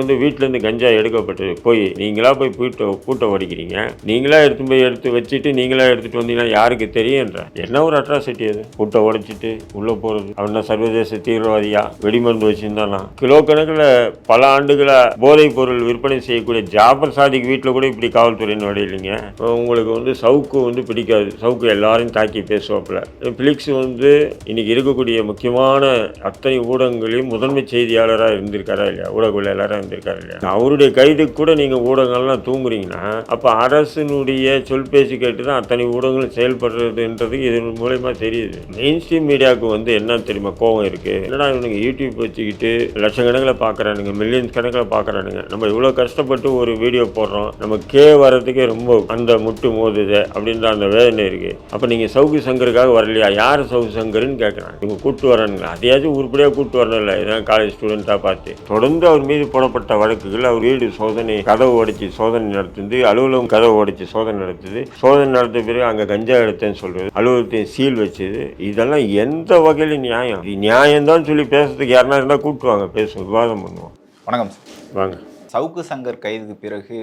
வந்து வீட்டிலேருந்து கஞ்சா எடுக்கப்பட்டு போய் நீங்களா போய் பூட்ட கூட்டம் உடைக்கிறீங்க நீங்களா எடுத்து போய் எடுத்து வச்சுட்டு நீங்களா எடுத்துட்டு வந்தீங்கன்னா யாருக்கு தெரியுன்ற என்ன ஒரு அட்ராசிட்டி அது? கூட்டம் உடைச்சிட்டு உள்ளே போகிறது அவன சர்வதேச தீவிரவாதியா? வெடிமருந்து வச்சுருந்தானா? கிலோ கணக்கில் பல ஆண்டுகளாக போதைப் பொருள் விற்பனை செய்யக்கூடிய ஜாபர் சாதிக்கு வீட்டில் கூட இப்படி காவல்துறையின் வடையிலிங்க இப்போ உங்களுக்கு வந்து சவுக்கு வந்து பிடிக்காது. சவுக்கு எல்லாரையும் தாக்கி பேசுவாப்புல. பிலிக்ஸ் வந்து இன்னைக்கு இருக்கக்கூடிய முக்கியமான அத்தனை ஊடகங்களையும் முதன்மை செய்தியாளராக இருந்திருக்காரா இல்லையா? ஊடகவியலாளராக வந்திருக்காரு இல்லையா அவருடைய கைதுக்கு கூட நீங்கள் ஊடகங்கள்லாம் தூங்குறீங்கன்னா அப்போ அரசினுடைய சொல்பேசி கேட்டு தான் அத்தனை ஊடகங்களும் செயல்படுறதுன்றது இதன் மூலயமா தெரியுது. மெயின் ஸ்ட்ரீம் மீடியாவுக்கு வந்து என்ன தெரியுமா? கோவம் இருக்குது என்னடா இவனுங்க யூடியூப் வச்சுக்கிட்டு லட்சக்கணக்கில் பார்க்குறானுங்க மில்லியன்ஸ் கணக்கில் பார்க்குறானுங்க நம்ம இவ்வளோ கஷ்டப்பட்டு ஒரு வீடியோ போடுறோம் நம்ம கே வர்றதுக்கே ரொம்ப அந்த முட்டு மோதுது அப்படின்ற அந்த வேதனை இருக்குது அப்போ நீங்கள் சவுக்கு சங்கருக்காக வரலையா? யார் சவுக்கு சங்கருன்னு கேட்குறாங்க இவங்க கூப்பிட்டு வரானுங்களா அதையாச்சும் உருப்படியாக கூப்பிட்டு வரணும் இல்லை இதான் காலேஜ் ஸ்டூடெண்ட்டாக பார்த்து. தொடர்ந்து அவர் மீது போடப்பட்ட வழக்குகள். அவர் வீடு சோதனை கதவு உடைச்சி சோதனை நடத்துது. அலுவலகம் கதவு உடைச்சி சோதனை நடத்துது. சோதனை நடத்த பிறகு அங்கே கஞ்சா எடுத்தேன்னு சொல்றது. அலுவலகத்தை சீல் வச்சது. இதெல்லாம் எந்த வகையில் நியாயம்? இது நியாயம்தான் சொல்லி பேசுறதுக்கு யாருனா இருந்தால் கூப்பிட்டு வாங்க பேசுவோம் விவாதம் பண்ணுவோம். வணக்கம் சார். வாங்க. சவுக்கு சங்கர் கைதுக்கு பிறகு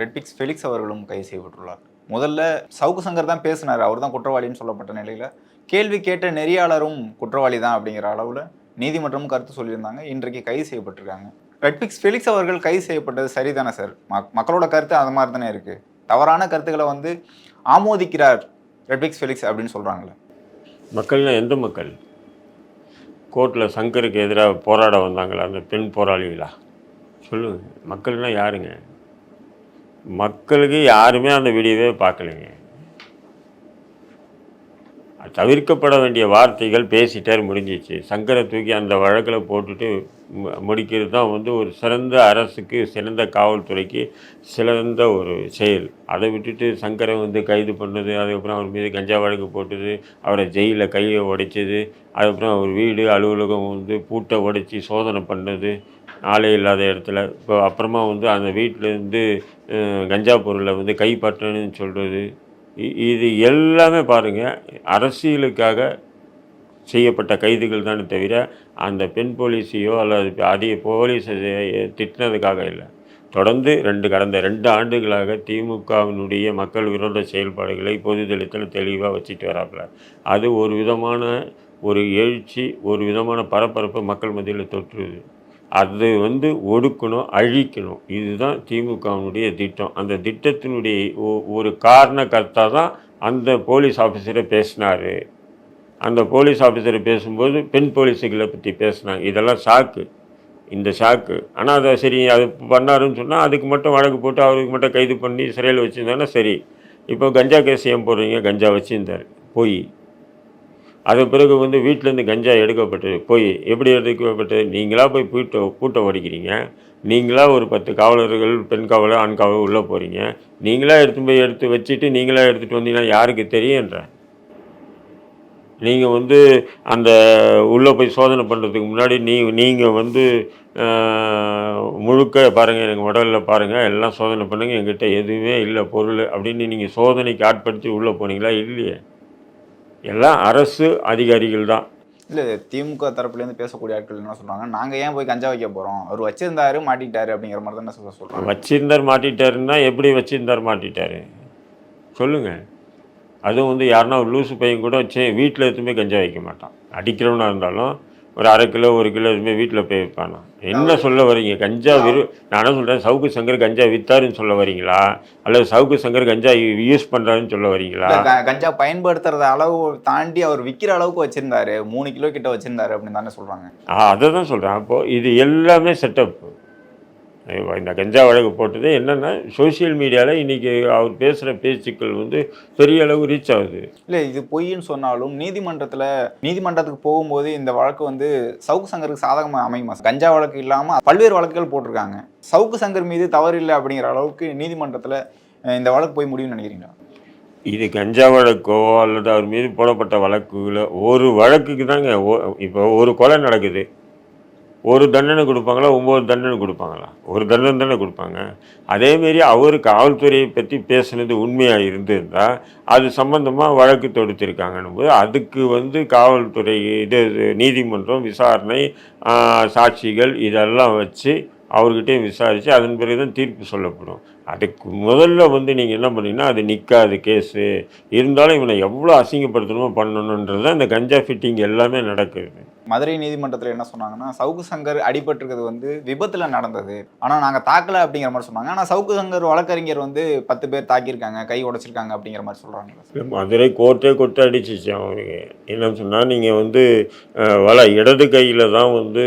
ரெட்பிக்ஸ் ஃபெலிக்ஸ் அவர்களும் கைது செய்யப்பட்டுள்ளார். முதல்ல சவுக்கு சங்கர் தான் பேசினார். அவர் தான் குற்றவாளின்னு சொல்லப்பட்ட நிலையில கேள்வி கேட்ட நெறியாளரும் குற்றவாளி தான் அப்படிங்கிற அளவில் நீதிமன்றமும் கருத்து சொல்லியிருந்தாங்க. இன்றைக்கு கைது செய்யப்பட்டிருக்காங்க. ரெட்பிக்ஸ் ஃபெலிக்ஸ் அவர்கள் கைது செய்யப்பட்டது சரிதானே சார் மக்களோட கருத்து அது மாதிரி தானே இருக்கு. தவறான கருத்துக்களை வந்து ஆமோதிக்கிறார் ரெட்பிக்ஸ் ஃபெலிக்ஸ் அப்படின்னு சொல்றாங்களே. மக்கள்னா எந்த மக்கள்? கோர்ட்டில் சங்கருக்கு எதிராக போராட வந்தாங்களா அந்த பெண் போராளிகளா? சொல்லுங்க. மக்கள்னா யாருங்க? மக்களுக்கு யாருமே அந்த வீடியோவே பார்க்கலைங்க. தவிர்க்கப்பட வேண்டிய வார்த்தைகள் பேசிட்டார் முடிஞ்சிச்சு. சங்கரை தூக்கி அந்த வழக்கில் போட்டுட்டு மு- முடிக்கிறது தான் வந்து ஒரு சிறந்த அரசுக்கு சிறந்த காவல்துறைக்கு சிறந்த ஒரு செயல். அதை விட்டுட்டு சங்கரை வந்து கைது பண்ணது அதுக்கப்புறம் அவர் மீது கஞ்சா வழக்கு போட்டது அவரை ஜெயிலில் கையை உடைச்சது அதுக்கப்புறம் அவர் வீடு அலுவலகம் வந்து பூட்டை உடைச்சி சோதனை பண்ணது ஆளே இல்லாத இடத்துல. இப்போ அப்புறமா வந்து அந்த வீட்டிலேருந்து கஞ்சா பொருளை வந்து கைப்பற்றணும்னு சொல்கிறது இது எல்லாமே பாருங்கள் அரசியலுக்காக செய்யப்பட்ட கைதுகள் தானே தவிர அந்த பெண் போலீஸையோ அல்லது அதிக போலீஸை திட்டினதுக்காக இல்லை. தொடர்ந்து ரெண்டு கடந்த ரெண்டு ஆண்டுகளாக திமுகவினுடைய மக்கள் விரோத செயல்பாடுகளை பொதுதளத்தில் தெளிவாக வச்சுட்டு வராப்புல. அது ஒரு விதமான ஒரு எழுச்சி ஒரு விதமான பரபரப்பை மக்கள் மத்தியில் தொற்றுது. அது வந்து ஒடுக்கணும் அழிக்கணும். இதுதான் திமுகவினுடைய திட்டம். அந்த திட்டத்தினுடைய ஒ- ஒரு காரணக்கர்த்தா தான் அந்த போலீஸ் ஆஃபீஸரை பேசினார். அந்த போலீஸ் ஆஃபீஸரை பேசும்போது பெண் போலீஸுகளை பற்றி பேசினாங்க. இதெல்லாம் ஷாக்கு இந்த ஷாக்கு ஆனால் அதை சரி அது பண்ணாருன்னு சொன்னால் அதுக்கு மட்டும் வழக்கு போட்டு அவருக்கு மட்டும் கைது பண்ணி சிறையில் வச்சுருந்தாங்கன்னா சரி. இப்போ கஞ்சா கேஸ் ஏன் போடுறீங்க? கஞ்சா வச்சுருந்தார். போய். அதன் பிறகு வந்து வீட்டிலேருந்து கஞ்சா எடுக்கப்பட்டது போய் எப்படி எடுக்கப்பட்டது நீங்களா போய் பூட்டை கூட்டம் உடைக்கிறீங்க நீங்களாக ஒரு பத்து காவலர்கள் பெண் காவலர் ஆண் காவலர் உள்ளே போகிறீங்க நீங்களாக எடுத்து போய் எடுத்து வச்சுட்டு நீங்களாக எடுத்துகிட்டு வந்தீங்கன்னா யாருக்கு தெரியுன்ற நீங்கள் வந்து அந்த உள்ளே போய் சோதனை பண்ணுறதுக்கு முன்னாடி நீ நீங்கள் வந்து முழுக்க பாருங்கள் எனக்கு உடலில் பாருங்கள் எல்லாம் சோதனை பண்ணுங்கள் எங்கிட்ட எதுவுமே இல்லை பொருள் அப்படின்னு நீங்கள் சோதனைக்கு ஆட்படுத்தி உள்ளே போனீங்களா இல்லையே? எல்லாம் அரசு அதிகாரிகள் தான். இல்ல திமுக தரப்புலேருந்து பேசக்கூடிய ஆட்கள் என்ன சொல்றாங்க? நாங்க ஏன் போய் கஞ்சா வைக்க போறோம்? அவர் வச்சிருந்தாரு மாட்டிக்கிட்டாரு அப்படிங்கிற மாதிரி தானே சொல்ல சொல்றாங்க. வச்சிருந்தார் மாட்டிட்டாருன்னா எப்படி வச்சிருந்தார் மாட்டிட்டாரு சொல்லுங்கள் அதுவும் வந்து யாருன்னா ஒரு லூசு பையன் கூட வச்சு வீட்டில் எதுவுமே கஞ்சா வைக்க மாட்டான். அடிக்கிறவனா இருந்தாலும் ஒரு அரை கிலோ ஒரு கிலோ எதுவுமே வீட்டில் போய் வைப்பானா? என்ன சொல்ல வரீங்க? கஞ்சா விரு நான் என்ன சொல்கிறேன் சவுக்கு சங்கர் கஞ்சா வித்தாருன்னு சொல்ல வரீங்களா? அல்லது சவுக்கு சங்கர் கஞ்சா யூஸ் பண்ணுறாருன்னு சொல்ல வரீங்களா? கஞ்சா பயன்படுத்துறத அளவு தாண்டி அவர் விக்கிற அளவுக்கு வச்சிருந்தாரு. மூணு கிலோ கிட்ட வச்சிருந்தாரு அப்படின்னு தானே சொல்றாங்க. அதை தான் சொல்கிறேன் அப்போது இது எல்லாமே செட்டப் இந்த கஞ்சா வழக்கு போட்டது என்னென்னா சோஷியல் மீடியாவில் இன்றைக்கி அவர் பேசுகிற பேச்சுக்கள் வந்து பெரிய அளவு ரீச் ஆகுது. இல்ல இது பொய்ன்னு சொன்னாலும் நீதிமன்றத்துல நீதிமன்றத்துக்கு போகும்போது இந்த வழக்கு வந்து சவுக்கு சங்கருக்கு சாதகமா அமையுமா? கஞ்சா வழக்கு இல்லாம பல்வேறு வழக்குகள் போட்டிருக்காங்க. சவுக்கு சங்கர் மீது தவறு இல்லை அப்படிங்கிற அளவுக்கு நீதிமன்றத்துல இந்த வழக்கு போய் முடியும்னு நினைக்கிறீங்களா? இது கஞ்சா வழக்கோ அல்லது அவர் மீது போடப்பட்ட வழக்குகளோ ஒரு வழக்குக்கு தாங்க இப்போ ஒரு கொலை நடக்குது. ஒரு தண்டனை கொடுப்பாங்களா ஒம்பது தண்டனை கொடுப்பாங்களா? ஒரு தண்டனை தானே கொடுப்பாங்க. அதேமாரி அவர் காவல்துறையை பற்றி பேசுனது உண்மையாக இருந்திருந்தா அது சம்பந்தமாக வழக்கு தொடுத்திருக்காங்கன்னும் போது அதுக்கு வந்து காவல்துறை இது நீதிமன்றம் விசாரணை சாட்சிகள் இதெல்லாம் வச்சு அவர்கிட்டையும் விசாரித்து அதன் பிறகு தான் தீர்ப்பு சொல்லப்படும். அதுக்கு முதல்ல வந்து நீங்கள் என்ன பண்ணீங்கன்னா அது நிற்காது கேஸு. இருந்தாலும் இவனை எவ்வளோ அசிங்கப்படுத்தணுமோ பண்ணணுன்றது தான் இந்த கஞ்சா ஃபிட்டிங் எல்லாமே நடக்குது. மதுரை நீதிமன்றத்தில் என்ன சொன்னாங்கன்னா சவுக்கு சங்கர் அடிபட்டிருக்கிறது வந்து விபத்தில் நடந்தது. ஆனால் நாங்கள் தாக்கலை அப்படிங்கிற மாதிரி சொன்னாங்க. ஆனால் சவுக்கு சங்கர் வழக்கறிஞர் வந்து பத்து பேர் தாக்கியிருக்காங்க கை உடைச்சிருக்காங்க அப்படிங்கிற மாதிரி சொல்கிறாங்க மதுரை கோர்ட்டே கொட்டு அடிச்சிச்சு அவனுக்கு. என்னன்னு சொன்னால் நீங்கள் வந்து வல இடது கையில் தான் வந்து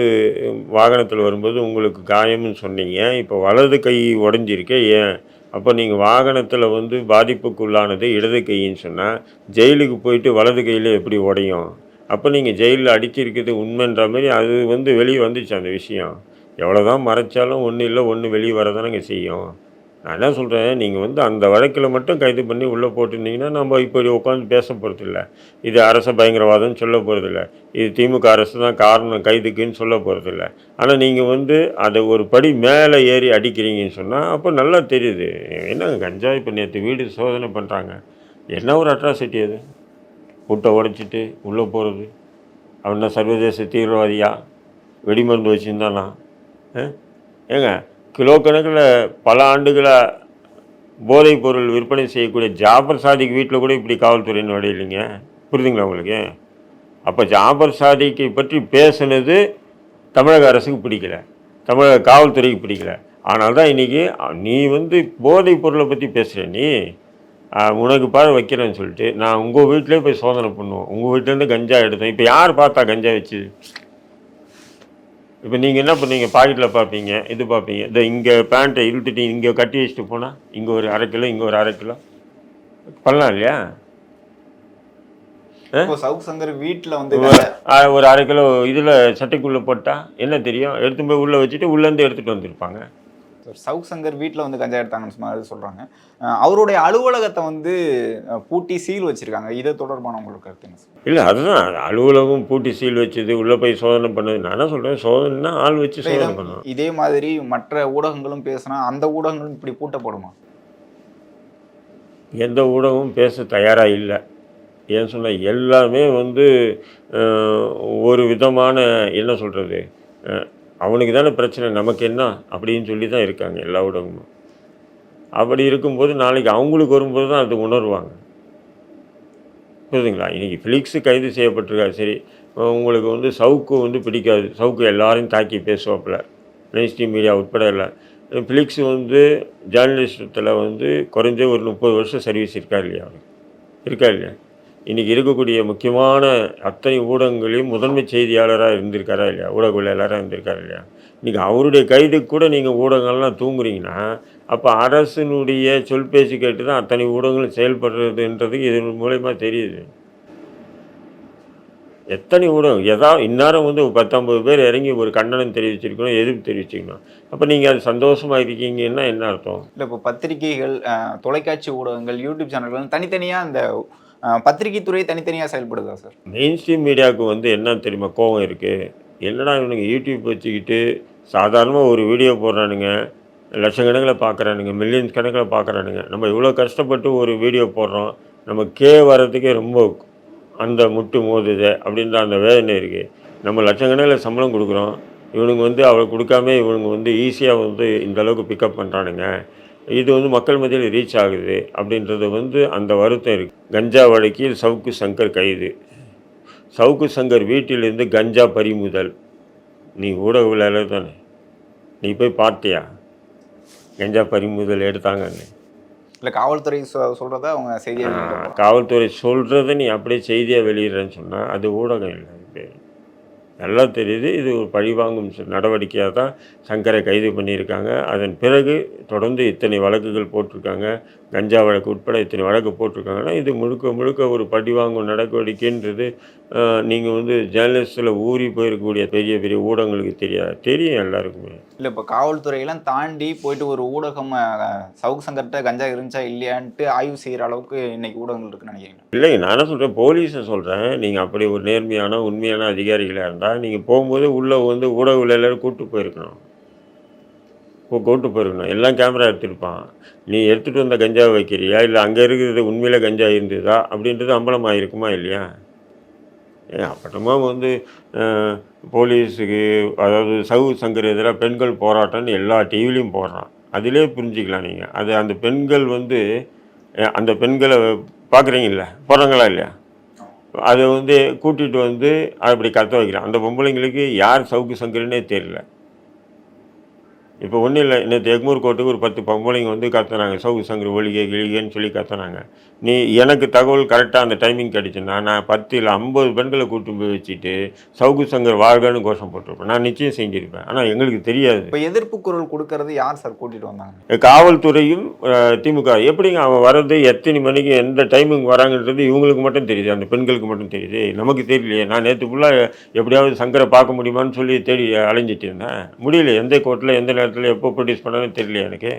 வாகனத்தில் வரும்போது உங்களுக்கு காயம்னு சொன்னீங்க. இப்போ வலது கை உடஞ்சிருக்கே ஏன்? அப்போ நீங்கள் வாகனத்தில் வந்து பாதிப்புக்குள்ளானது இடது கைன்னு சொன்னால் ஜெயிலுக்கு போயிட்டு வலது கையில் எப்படி உடையும்? அப்போ நீங்கள் ஜெயிலில் அடிச்சிருக்கிறது உண்மைன்ற மாதிரி அது வந்து வெளியே வந்துச்சு அந்த விஷயம். எவ்வளோ தான் மறைச்சாலும் ஒன்றும் இல்லை ஒன்று வெளியே வரதானங்க செய்யும். நான் என்ன சொல்கிறேன் நீங்கள் வந்து அந்த வழக்கில் மட்டும் கைது பண்ணி உள்ளே போட்டிருந்தீங்கன்னா நம்ம இப்படி உட்காந்து பேச போகிறதில்ல இது அரச பயங்கரவாதம்னு சொல்ல போகிறதில்ல இது திமுக அரசு தான் காரணம் கைதுக்குன்னு சொல்ல போகிறதில்ல ஆனால் நீங்கள் வந்து அதை ஒரு படி மேலே ஏறி அடிக்கிறீங்கன்னு சொன்னால் அப்போ நல்லா தெரியுது. என்னங்க கஞ்சா இப்போ நேற்று வீடு சோதனை பண்ணுறாங்க என்ன ஒரு அட்ராசிட்டி அது? கூட்டை உடைச்சிட்டு உள்ளே போகிறது. அவன் சர்வதேச தீவிரவாதியா? வெடிமருந்து வச்சுருந்தானா? ஏங்க கிலோ கணக்கில் பல ஆண்டுகளாக போதைப் பொருள் விற்பனை செய்யக்கூடிய ஜாபர் சாதிக் வீட்டில் கூட இப்படி காவல்துறையின் நுழையிலைங்க. புரியுதுங்களா உங்களுக்கு? அப்போ ஜாபர் சாதிக்கை பற்றி பேசுனது தமிழக அரசுக்கு பிடிக்கல. தமிழக காவல்துறைக்கு பிடிக்கல. ஆனால் தான் இன்றைக்கி நீ வந்து போதைப் பொருளை பற்றி பேசுகிற நீ. உனக்கு பாரு வைக்கிறேன்னு சொல்லிட்டு நான் உங்கள் வீட்டிலே போய் சோதனை பண்ணுவோம். உங்கள் வீட்டிலேருந்து கஞ்சா எடுத்தேன் இப்போ யார் பார்த்தா கஞ்சா வச்சு? இப்போ நீங்கள் என்ன பண்ணுவீங்க பாக்கெட்டில் பார்ப்பீங்க இது பார்ப்பீங்க. இந்த இங்கே பேண்ட்டை இழுத்துட்டு இங்கே கட்டி வச்சுட்டு போனால் இங்கே ஒரு அரை கிலோ இங்கே ஒரு அரை கிலோ. பண்ணலாம் இல்லையா? சவுக்கு சங்கர் வீட்டுல வந்து ஒரு அரை கிலோ இதில் சட்டைக்குள்ளே போட்டால் என்ன தெரியும்? எடுத்து போய் உள்ளே வச்சுட்டு உள்ளேருந்து எடுத்துகிட்டு வந்திருப்பாங்க. சவுக் சங்கர் வீட்டில் வந்து கஞ்சா எடுத்தாங்கன்னு மாதிரி சொல்றாங்க. அஹ் அவருடைய அலுவலகத்தை வந்து பூட்டி சீல் வச்சிருக்காங்க. இது தொடர்பான உங்களுக்கு கருத்து என்ன? சார் இல்லை அதுதான். அலுவலகம் பூட்டி சீல் வச்சது உள்ளே போய் சோதனை பண்ணது. நான் என்ன சொல்கிறேன் சோதனைனா ஆள் வச்சு சோதனை பண்ணணும் இதே மாதிரி மற்ற ஊடகங்களும் பேசினா அந்த ஊடகங்களும் இப்படி பூட்டப்படுமா? எந்த ஊடகமும் பேச தயாராக இல்லை. ஏன் சொன்னால் எல்லாமே வந்து ஒரு விதமான என்ன சொல்கிறது அவனுக்கு தானே பிரச்சனை நமக்கு என்ன அப்படின்னு சொல்லி தான் இருக்காங்க எல்லா ஊடகமும். அப்படி இருக்கும்போது நாளைக்கு அவங்களுக்கு வரும்போது தான் அது உணர்வாங்க. புரியுதுங்களா? இன்றைக்கி ஃபிலிக்ஸு கைது செய்யப்பட்டிருக்காரு சரி. உங்களுக்கு வந்து சவுக்கு வந்து பிடிக்காது. சவுக்கு எல்லாரையும் தாக்கி பேசுவாப்பில். மெயின் மீடியா உட்பட இல்லை ஃபிலிக்ஸ் வந்து ஜேர்னலிஸ்டத்தில் வந்து குறைஞ்ச ஒரு முப்பது வருஷம் சர்வீஸ் இருக்கா இல்லையா? அவர்? இருக்கா இல்லையா? இன்றைக்கி இருக்கக்கூடிய முக்கியமான அத்தனை ஊடகங்களையும் முதன்மை செய்தியாளராக இருந்திருக்காரா இல்லையா? ஊடகவியலாளராக இருந்திருக்காரா இல்லையா? இன்றைக்கி அவருடைய கைதுக்கு கூட நீங்கள் ஊடகங்கள்லாம் தூங்குறீங்கன்னா அப்போ அரசினுடைய சொல் பேச்சு கேட்டு தான் அத்தனை ஊடகங்களும் செயல்படுறதுன்றது இதன் மூலயமா தெரியுது. எத்தனை ஊடகம்? எதா இந்நேரம் வந்து பத்தொம்பது பேர் இறங்கி ஒரு கண்டனம் தெரிவிச்சிருக்கணும் எதிர்ப்பு தெரிவிச்சிருக்கணும். அப்போ நீங்கள் அது சந்தோஷமாக இருக்கீங்கன்னா என்ன அர்த்தம்? இல்லை இப்போ பத்திரிகைகள் தொலைக்காட்சி ஊடகங்கள் யூடியூப் சேனல்கள் தனித்தனியாக அந்த பத்திரிகை துறை தனித்தனியாக செயல்படுதா சார் மெயின் ஸ்ட்ரீம் மீடியாவுக்கு வந்து என்ன தெரியுமா கோவம் இருக்குது என்னடா இவனுங்க யூடியூப் வச்சுக்கிட்டு சாதாரணமாக ஒரு வீடியோ போடுறானுங்க லட்சக்கணக்கில் பார்க்குறானுங்க மில்லியன்ஸ் கணக்கில் பார்க்குறானுங்க நம்ம இவ்வளோ கஷ்டப்பட்டு ஒரு வீடியோ போடுறோம் நம்ம கே வர்றதுக்கே ரொம்ப அந்த முட்டு மோதுது அப்படின்ற அந்த வேதனை இருக்குது நம்ம லட்சக்கணக்கில் சம்பளம் கொடுக்குறோம் இவனுங்க வந்து அவளை கொடுக்காம இவனுங்க வந்து ஈஸியாக வந்து இந்த அளவுக்கு பிக்கப் பண்ணுறானுங்க இது வந்து மக்கள் மத்தியில் ரீச் ஆகுது அப்படின்றது வந்து அந்த வருத்தம் இருக்குது கஞ்சா வழக்கில் சவுக்கு சங்கர் கைது. சவுக்கு சங்கர் வீட்டிலிருந்து கஞ்சா பறிமுதல். நீ ஊடகவியலாளர் தானே? நீ போய் பார்த்தியா? கஞ்சா பறிமுதல் எடுத்தாங்கன்னு. இல்லை காவல்துறை சொ சொல்கிறத அவங்க செய்தியாக காவல்துறை சொல்கிறத நீ அப்படியே செய்தியாக வெளியிடுறேன்னு சொன்னால் அது ஊடகம் இல்லை இது நல்லா தெரியுது. இது ஒரு பழிவாங்கும் நடவடிக்கையாக தான் சங்கரை கைது பண்ணியிருக்காங்க. அதன் பிறகு தொடர்ந்து இத்தனை வழக்குகள் போட்டிருக்காங்க. கஞ்சா வழக்கு உட்பட இத்தனை வழக்கு போட்டிருக்காங்கன்னா இது முழுக்க முழுக்க ஒரு பழிவாங்கும் நடவடிக்கைன்றது நீங்கள் வந்து ஜேர்னலிஸ்டில் ஊறி போயிருக்கக்கூடிய பெரிய பெரிய ஊடகங்களுக்கு தெரியாது தெரியும் எல்லாருக்குமே. இல்லை இப்போ காவல்துறையெல்லாம் தாண்டி போயிட்டு ஒரு ஊடகம் சவுக்கு சங்கர்கிட்ட கஞ்சா இருந்துச்சா இல்லையான்ட்டு ஆய்வு செய்கிற அளவுக்கு இன்னைக்கு ஊடகங்கள் இருக்குன்னு நினைக்கிறீங்க இல்லைங்க நான் என்ன சொல்கிறேன் போலீஸை சொல்கிறேன் நீங்கள் அப்படி ஒரு நேர்மையான உண்மையான அதிகாரிகளாக இருந்தால் நீங்கள் போகும்போது உள்ளே வந்து ஊடகவியலாளர் கூப்பிட்டு போயிருக்கணும். இப்போ கூப்பிட்டு போயிருக்கணும். எல்லாம் கேமரா எடுத்துருப்பான். நீ எடுத்துகிட்டு வந்த கஞ்சா வைக்கிறியா? இல்லை அங்கே இருக்கிறது உண்மையில் கஞ்சா இருந்ததா? அப்படின்றது அம்பலமாக இருக்குமா இல்லையா? ஏ அப்புறமா வந்து போலீஸுக்கு அதாவது சவு சங்கர் எதிராக பெண்கள் போராட்டம்னு எல்லா டிவிலையும் போடுறான். அதிலே புரிஞ்சுக்கலாம் நீங்கள் அது அந்த பெண்கள் வந்து அந்த பெண்களை பார்க்குறீங்களா போடுறாங்களா இல்லையா? அதை வந்து கூட்டிகிட்டு வந்து அப்படி கற்று வைக்கிறான். அந்த பொம்பளைங்களுக்கு யார் சவுக்கு சங்கரனே தெரியல. இப்போ ஒன்றும் இல்லை நேற்று எக்மூர் கோர்ட்டுக்கு ஒரு பத்து பொம்பளைங்க வந்து கத்துனாங்க. சவுக்கு சங்கர் ஒழிகை கிழிகன்னு சொல்லி கத்துனாங்க. நீ எனக்கு தகவல் கரெக்டாக அந்த டைமிங் கிடைச்சுன்னா நான் பத்து இல்லை ஐம்பது பெண்களை கூட்டு போய் வச்சுட்டு சவுக்கு சங்கர் வாழ்கன்னு கோஷம் போட்டிருப்பேன். நான் நிச்சயம் செஞ்சுருப்பேன். ஆனால் எங்களுக்கு தெரியாது. இப்போ எதிர்ப்பு குரல் கொடுக்கறது யார் சார் கூட்டிட்டு வந்தாங்க? காவல்துறையும் திமுக. எப்படிங்க அவன் வர்றது எத்தனை மணிக்கு எந்த டைமிங் வராங்கன்றது இவங்களுக்கு மட்டும் தெரியுது. அந்த பெண்களுக்கு மட்டும் தெரியுது. நமக்கு தெரியலையே. நான் நேற்று ஃபுல்லாக எப்படியாவது சங்கரை பார்க்க முடியுமான்னு சொல்லி தேடி அலைஞ்சிட்டு இருந்தேன். முடியல. எந்த கோர்ட்டில் எந்த நேரத்தில் எப்போ ப்ரொடியூஸ் பண்ணாலும் தெரியல எனக்கு.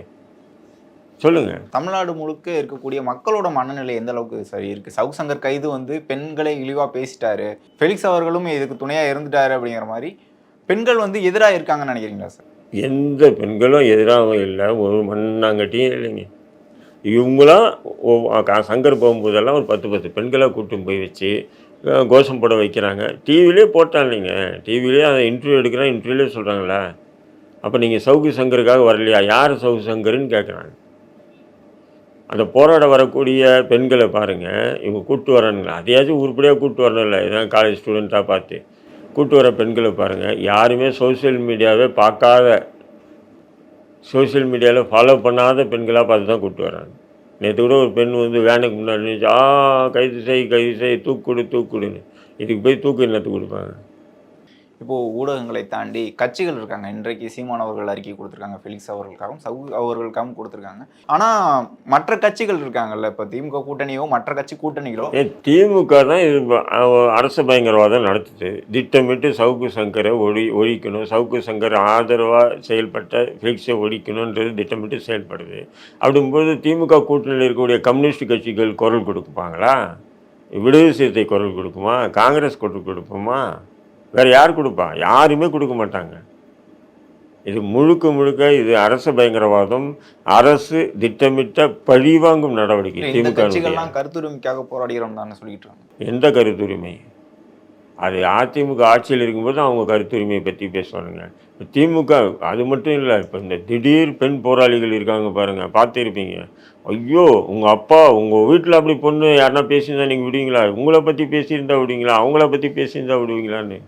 சொல்லுங்கள் தமிழ்நாடு முழுக்க இருக்கக்கூடிய மக்களோட மனநிலை எந்த அளவுக்கு சரி இருக்கு? சவுக் சங்கர் கைது வந்து பெண்களை இழிவா பேசிட்டாரு. ஃபெலிக்ஸ் அவர்களும் இதுக்கு துணையா இருந்துட்டாரு அப்படிங்கிற மாதிரி பெண்கள் வந்து எதிராக இருக்காங்கன்னு நினைக்கிறீங்களா சார்? எந்த பெண்களும் எதிராகவும் இல்லை. ஒரு மண்ணாங்கட்டியும் இல்லைங்க. இவங்களாம் சங்கர் போகும்போதெல்லாம் ஒரு பத்து பத்து பெண்களை கூட்டும் போய் வச்சு கோஷம் போட வைக்கிறாங்க. டிவிலே போட்டான் இல்லைங்க. டிவிலே அதை இன்டர்வியூ எடுக்கிறான் இன்டர்வியூலே சொல்கிறாங்களே அப்போ நீங்கள் சவுக்கு சங்கருக்காக வரலையா? யார் சவுக்கு சங்கருன்னு கேட்குறாங்க அந்த போராட வரக்கூடிய பெண்களை பாருங்கள் இவங்க கூப்பிட்டு வரணுங்களா அதையாச்சும் உருப்படியாக கூப்பிட்டு வரணும்ல. இதான் காலேஜ் ஸ்டூடெண்ட்டாக பார்த்து. கூப்பிட்டு வர பெண்களை பாருங்கள் யாருமே சோஷியல் மீடியாவே பார்க்காத சோஷியல் மீடியாவில் ஃபாலோ பண்ணாத பெண்களாக பார்த்து தான் கூப்பிட்டு வராங்க. நேற்று கூட ஒரு பெண் வந்து வேனுக்கு முன்னாடி நின்னுச்சு, ஆ கைது செய் கைது செய் தூக்குடு தூக்குடுன்னு இதுக்கு போய் தூக்கு என்னத்துக்கு கொடுப்பாங்க? இப்போது ஊடகங்களை தாண்டி கட்சிகள் இருக்காங்க. இன்றைக்கு சீமான் அவர்கள் அறிக்கை கொடுத்துருக்காங்க ஃபிலிக்ஸ் அவர்களுக்காகவும் சவு அவர்களுக்காகவும் கொடுத்துருக்காங்க. ஆனால் மற்ற கட்சிகள் இருக்காங்கல்ல இப்போ திமுக கூட்டணியோ மற்ற கட்சி கூட்டணிகளோ? திமுக தான் இது அரசு பயங்கரவாதம் நடத்துது. திட்டமிட்டு சவுக்கு சங்கரை ஒழி ஒழிக்கணும். சவுக்கு சங்கர் ஆதரவாக செயல்பட்ட ஃபிலிக்ஸை ஒழிக்கணுன்றது திட்டமிட்டு செயல்படுது. அப்படிங்கும்போது திமுக கூட்டணியில் இருக்கக்கூடிய கம்யூனிஸ்ட் கட்சிகள் குரல் கொடுப்பாங்களா? விடுதலை சிறுத்தை குரல் கொடுக்குமா? காங்கிரஸ் குரல் கொடுப்போமா? வேறு யார் கொடுப்பா யாருமே கொடுக்க மாட்டாங்க. இது முழுக்க முழுக்க இது அரசு பயங்கரவாதம் அரசு திட்டமிட்ட பழிவாங்கும் நடவடிக்கை திமுக கருத்துரிமைக்காக போராடுகிறோம் தானே சொல்லிட்டு எந்த கருத்துரிமை? அது அதிமுக ஆட்சியில் இருக்கும்போது அவங்க கருத்துரிமையை பற்றி பேசுவானுங்க. இப்போ திமுக அது மட்டும் இல்லை இப்போ இந்த திடீர் பெண் போராளிகள் இருக்காங்க பாருங்கள் பார்த்துருப்பீங்க. ஐயோ உங்கள் அப்பா உங்கள் வீட்டில் அப்படி பொண்ணு யாருன்னா பேசியிருந்தா நீங்கள் விடுவீங்களா? உங்களை பற்றி பேசியிருந்தா விடுவீங்களா? அவங்கள பற்றி பேசியிருந்தா விடுவீங்களான்னு.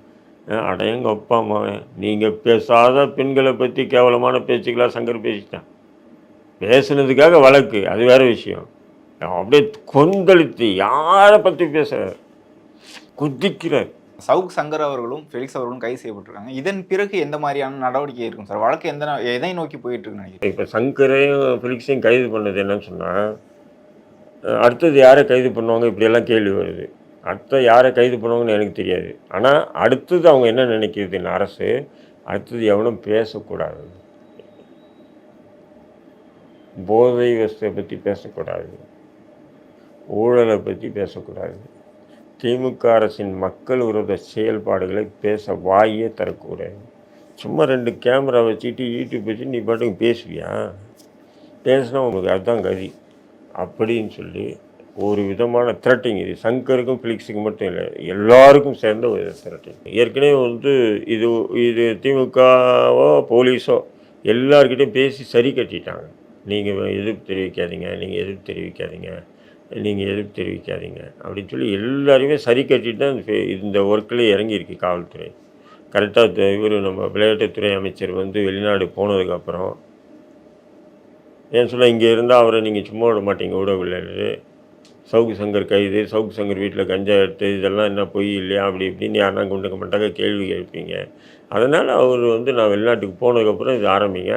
அஹ் அட எங்கள் அப்பா அம்மாவன் நீங்கள் பேசாத பெண்களை பற்றி கேவலமான பேச்சுக்களாக சங்கர் பேசிட்டான். பேசுனதுக்காக வழக்கு அது வேற விஷயம். அப்படியே கொந்தளித்து யாரை பற்றி பேச குதிக்கிறார். சவுக் சங்கர் அவர்களும் ஃபெலிக்ஸ் அவர்களும் கைது செய்யப்பட்டிருக்காங்க. இதன் பிறகு எந்த மாதிரியான நடவடிக்கை இருக்கும் சார்? வழக்கு எந்த எதை நோக்கி போயிட்டு இருக்குன்னு நினைக்கிறேன் இப்போ சங்கரையும் ஃபிலிக்ஸையும் கைது பண்ணது என்னன்னு சொன்னால் அடுத்தது யாரை கைது பண்ணுவாங்க? இப்படியெல்லாம் கேள்வி வருது. அடுத்த யாரை கைது பண்ணுவாங்கன்னு எனக்கு தெரியாது. ஆனால் அடுத்தது அவங்க என்ன நினைக்கிறது இந்த அரசு? அடுத்தது எவனும் பேசக்கூடாது. போதை வசத்தை பற்றி பேசக்கூடாது. ஊழலை பற்றி பேசக்கூடாது. திமுக அரசின் மக்கள் விரோத செயல்பாடுகளை பேச வாயே தரக்கூடாது. சும்மா ரெண்டு கேமரா வச்சுட்டு யூடியூப் வச்சு நீ பாட்டுக்கு பேசுவியா? பேசினா உங்களுக்கு அதுதான் கதி. அப்படின்னு சொல்லி ஒரு விதமான த்ரெட்டிங் இது சங்கருக்கும் ஃபிலிக்ஸுக்கும் மட்டும் இல்லை எல்லாருக்கும் சேர்ந்த ஒரு த்ரெட்டிங் ஏற்கனவே வந்து இது இது திமுகவோ போலீஸோ எல்லார்கிட்டையும் பேசி சரி கட்டிட்டாங்க. நீங்கள் எதிர்ப்பு தெரிவிக்காதீங்க நீங்கள் எதிர்ப்பு தெரிவிக்காதீங்க நீங்கள் எதிர்ப்பு தெரிவிக்காதீங்க அப்படின்னு சொல்லி எல்லாருமே சரி கட்டிட்டு தான் இந்த- இந்த ஒர்க்கில் இறங்கியிருக்கு காவல்துறை. கரெக்டாக இவர் நம்ம விளையாட்டுத்துறை அமைச்சர் வந்து வெளிநாடு போனதுக்கப்புறம் ஏன் சொல்ல இங்கே இருந்தால் அவரை நீங்கள் சும்மா விட மாட்டீங்க விடவில்லைன்னு. சவுக்கு சங்கர் கைது சவுக்கு சங்கர் வீட்டில் கஞ்சா எடுத்து இதெல்லாம் என்ன பொய் இல்லையா அப்படி இப்படின்னு யாருன்னா கொண்டுக்க மாட்டாங்க கேள்வி கேட்பீங்க. அதனால் அவர் வந்து நான் வெளிநாட்டுக்கு போனதுக்கப்புறம் இது ஆரம்பிங்க.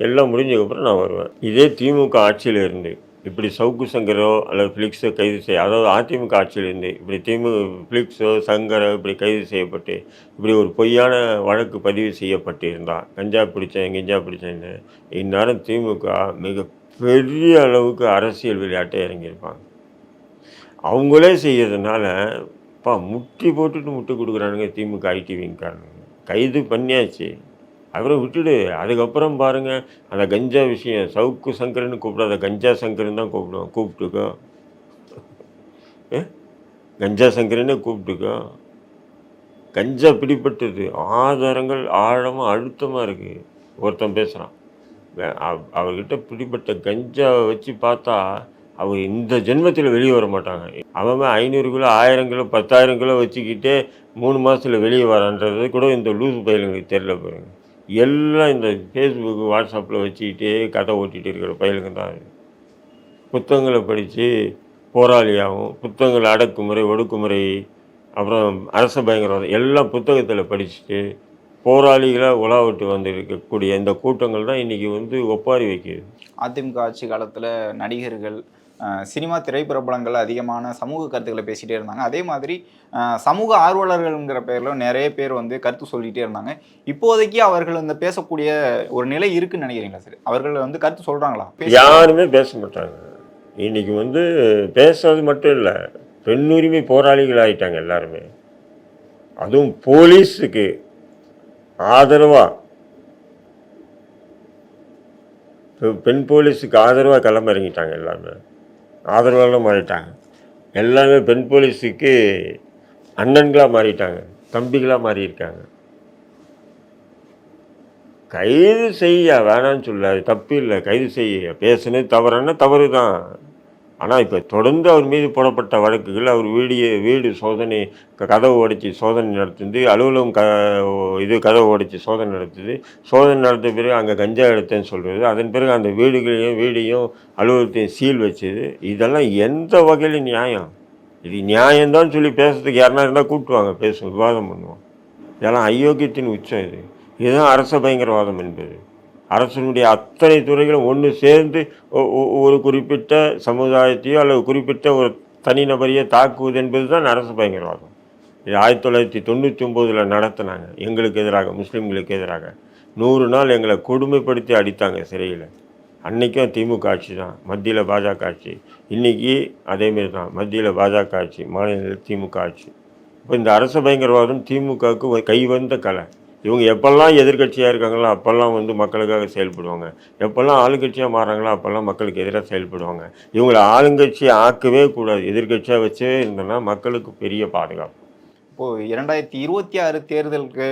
எல்லாம் முடிஞ்சதுக்கப்புறம் நான் வருவேன். இதே திமுக ஆட்சியில் இருந்து இப்படி சவுக்கு சங்கரோ அல்லது ஃபிலிக்ஸோ கைது செய்ய அதாவது அதிமுக ஆட்சியில் இருந்து இப்படி திமுக ஃபிலிக்ஸோ சங்கரோ இப்படி கைது செய்யப்பட்டு இப்படி ஒரு பொய்யான வழக்கு பதிவு செய்யப்பட்டு இருந்தால் கஞ்சா பிடிச்சேன் கிஞ்சா பிடிச்சேன்னு இந்நேரம் திமுக மிக பெரிய அளவுக்கு அரசியல் விளையாட்டை இறங்கியிருப்பாங்க. அவங்களே செய்யறதுனால பா முட்டி போட்டுட்டு முட்டு கொடுக்குறானுங்க திமுக ஐடிவிங்காரனுங்க கைது பண்ணியாச்சு. அப்புறம் விட்டுடு. அதுக்கப்புறம் பாருங்கள் அந்த கஞ்சா விஷயம். சவுக்கு சங்கர்னு கூப்பிடாத கஞ்சா சங்கர்னு தான் கூப்பிடுவோம் கூப்பிட்டுக்கோ. கஞ்சா சங்கரனே கூப்பிட்டுக்கோ. கஞ்சா பிடிப்பட்டது ஆதாரங்கள் ஆழமாக அழுத்தமாக இருக்குது ஒருத்தன் பேசுகிறான் அவர்கிட்ட பிடிப்பட்ட கஞ்சாவை வச்சு பார்த்தா அவங்க இந்த ஜென்மத்தில் வெளியே வர மாட்டாங்க. அவன் ஐநூறு கிலோ ஆயிரம் கிலோ பத்தாயிரம் கிலோ வச்சுக்கிட்டே மூணு மாதத்தில் வெளியே வரான்றது கூட இந்த லூஸ் பயலுங்களுக்கு தெரில பாருங்க. எல்லாம் இந்த ஃபேஸ்புக்கு வாட்ஸ்அப்பில் வச்சுக்கிட்டே கதை ஓட்டிகிட்டு இருக்கிற பயலுங்க தான் புத்தகங்களை படித்து போராளியாகவும் புத்தகங்கள் அடக்குமுறை ஒடுக்குமுறை அப்புறம் அரச பயங்கரவாதம் எல்லாம் புத்தகத்தில் படிச்சுட்டு போராளிகளாக உலாவிட்டு வந்து இருக்கக்கூடிய இந்த கூட்டங்கள் தான் இன்றைக்கி வந்து ஒப்பாரி வைக்கிது. அதிமுக ஆட்சி காலத்தில் நடிகர்கள் சினிமா திரைப்பிரபலங்கள் அதிகமான சமூக கருத்துக்களை பேசிகிட்டே இருந்தாங்க. அதே மாதிரி சமூக ஆர்வலர்கள்ங்கிற பேரில் நிறைய பேர் வந்து கருத்து சொல்லிகிட்டே இருந்தாங்க. இப்போதைக்கு அவர்கள் இந்த பேசக்கூடிய ஒரு நிலை இருக்குன்னு நினைக்கிறீங்களா சார்? அவர்கள் வந்து கருத்து சொல்கிறாங்களா யாருமே பேச மாட்டாங்க. இன்றைக்கி வந்து பேசுறது மட்டும் இல்லை பெண் உரிமை போராளிகள் ஆகிட்டாங்க எல்லாருமே. அதுவும் போலீஸுக்கு ஆதரவாக பெண் போலீஸுக்கு ஆதரவாக களமிறங்கிட்டாங்க எல்லாமே ஆதரவாக மாறிட்டாங்க. எல்லாமே பெண் போலீஸுக்கு அண்ணன்களாக மாறிட்டாங்க. தம்பிகளாக மாறியிருக்காங்க. கைது செய்ய வேணாம்னு சொல்ல அது தப்பு இல்லை. கைது செய்ய. பேசுனது தவறுன்னா தவறு தான் ஆனால் இப்போ தொடர்ந்து அவர் மீது போடப்பட்ட வழக்குகள் அவர் வீடிய வீடு சோதனை க- கதவு உடைச்சி சோதனை நடத்துது அலுவலகம் க இது கதவு உடைச்சி சோதனை நடத்துது. சோதனை நடத்த பிறகு அங்கே கஞ்சா எடுத்தேன்னு சொல்கிறது அதன் பிறகு அந்த வீடுகளையும் வீடையும் அலுவலகத்தையும் சீல் வச்சது. இதெல்லாம் எந்த வகையில் நியாயம்? இது நியாயம்தான் சொல்லி பேசுறதுக்கு யாருனா இருந்தால் கூப்பிட்டுவாங்க பேசுவோம் விவாதம் பண்ணுவோம் இதெல்லாம் அயோக்கியத்தின் உச்சம் இது. இதுதான் அரச பயங்கரவாதம் என்பது. அரசனுடைய அத்தனை துறைகளும் ஒன்று சேர்ந்து ஒ- ஒ- ஒரு குறிப்பிட்ட சமுதாயத்தையோ அல்லது குறிப்பிட்ட ஒரு தனிநபரையோ தாக்குவது என்பது தான் அரசு பயங்கரவாதம். இது ஆயிரத்தி தொள்ளாயிரத்தி தொண்ணூற்றி ஒம்போதில் நடத்தினாங்க. எங்களுக்கு எதிராக முஸ்லீம்களுக்கு எதிராக. நூறு நாள் எங்களை கொடுமைப்படுத்தி அடித்தாங்க சிறையில். அன்றைக்கும் திமுக ஆட்சி தான். மத்தியில் பாஜக ஆட்சி. இன்றைக்கி அதேமாரி தான். மத்தியில் பாஜக ஆட்சி மாநிலத்தில் திமுக ஆட்சி. இப்போ இந்த அரச பயங்கரவாதம் திமுகவுக்கு கைவந்த கலை. இவங்க எப்பெல்லாம் எதிர்க்கட்சியாக இருக்காங்களோ அப்போல்லாம் வந்து மக்களுக்காக செயல்படுவாங்க. எப்பெல்லாம் ஆளுங்கட்சியாக மாறாங்களோ அப்போல்லாம் மக்களுக்கு எதிராக செயல்படுவாங்க. இவங்களை ஆளுங்கட்சி ஆக்கவே கூடாது. எதிர்க்கட்சியாக வச்சே இருந்தோன்னா மக்களுக்கு பெரிய பாதுகாப்பு. இப்போது இரண்டாயிரத்தி இருபத்தி ஆறு தேர்தலுக்கு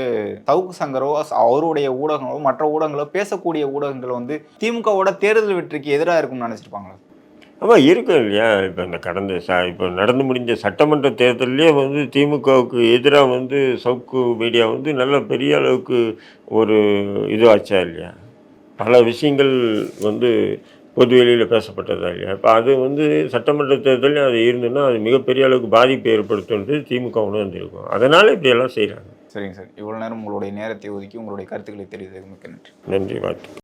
சவுக்கு சங்கரோ அவருடைய ஊடகங்களோ மற்ற ஊடகங்களோ பேசக்கூடிய ஊடகங்கள் வந்து திமுகவோட தேர்தல் வெற்றிக்கு எதிராக இருக்கும்னு நினச்சிருப்பாங்களா? ஆமாம் இருக்கும் இல்லையா? இப்போ இந்த கடந்த ச இப்போ நடந்து முடிஞ்ச சட்டமன்ற தேர்தல்லே வந்து திமுகவுக்கு எதிராக வந்து சவுக்கு மீடியா வந்து நல்ல பெரிய அளவுக்கு ஒரு இதுவாச்சா இல்லையா? பல விஷயங்கள் வந்து பொது வெளியில் பேசப்பட்டதா இல்லையா? இப்போ அது வந்து சட்டமன்ற தேர்தலில் அது இருந்துன்னா அது மிகப்பெரிய அளவுக்கு பாதிப்பை ஏற்படுத்துன்றது திமுக உணர்ந்திருக்கும். அதனால் இப்படியெல்லாம் செய்கிறாங்க சரிங்க சார். இவ்வளோ நேரம் உங்களுடைய நேரத்தை ஒதுக்கி உங்களுடைய கருத்துக்களை தெரிவித்ததுக்கு மிக்க நன்றி. நன்றி வாழ்த்து.